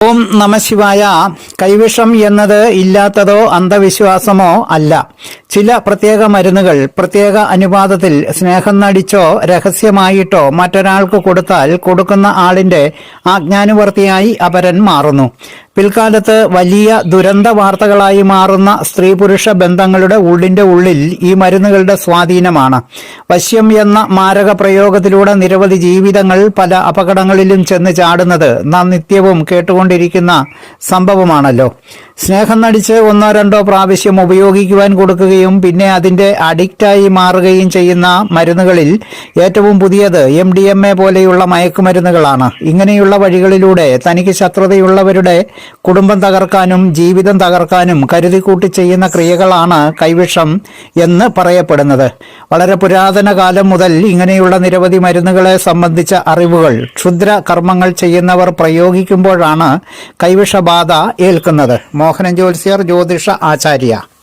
ഓം നമശിവായ കൈവിഷം എന്നത് ഇല്ലാത്തതോ അന്ധവിശ്വാസമോ അല്ല. ചില പ്രത്യേക മരുന്നുകൾ പ്രത്യേക അനുപാതത്തിൽ സ്നേഹം നടിച്ചോ രഹസ്യമായിട്ടോ മറ്റൊരാൾക്ക് കൊടുത്താൽ കൊടുക്കുന്ന ആളിന്റെ ആജ്ഞാനുവർത്തിയായി അപരൻ മാറുന്നു. പിൽക്കാലത്ത് വലിയ ദുരന്ത വാർത്തകളായി മാറുന്ന സ്ത്രീ പുരുഷ ബന്ധങ്ങളുടെ ഉള്ളിന്റെ ഉള്ളിൽ ഈ മരുന്നുകളുടെ സ്വാധീനമാണ്. വശ്യം എന്ന മാരക പ്രയോഗത്തിലൂടെ നിരവധി ജീവിതങ്ങൾ പല അപകടങ്ങളിലും ചെന്ന് ചാടുന്നത് നാം നിത്യവും കേട്ടുകൊണ്ടിരിക്കുന്ന സംഭവമാണല്ലോ. സ്നേഹം നടിച്ച് ഒന്നോ രണ്ടോ പ്രാവശ്യം ഉപയോഗിക്കുവാൻ കൊടുക്കുകയും പിന്നെ അതിന്റെ അഡിക്റ്റായി മാറുകയും ചെയ്യുന്ന മരുന്നുകളിൽ ഏറ്റവും പുതിയത് എം ഡി എം എ പോലെയുള്ള മയക്കുമരുന്നുകളാണ്. ഇങ്ങനെയുള്ള വഴികളിലൂടെ തനിക്ക് ശത്രുതയുള്ളവരുടെ കുടുംബം തകർക്കാനും ജീവിതം തകർക്കാനും കരുതിക്കൂട്ടി ചെയ്യുന്ന ക്രിയകളാണ് കൈവിഷം എന്ന് പറയപ്പെടുന്നത്. വളരെ പുരാതന കാലം മുതൽ ഇങ്ങനെയുള്ള നിരവധി മരുന്നുകളെ സംബന്ധിച്ച അറിവുകൾ ക്ഷുദ്ര കർമ്മങ്ങൾ ചെയ്യുന്നവർ പ്രയോഗിക്കുമ്പോഴാണ് കൈവിഷബാധ ഏൽക്കുന്നത്. മോഹനൻ ജ്യോത്സ്യർ ജ്യോതിഷ ആചാര്യ.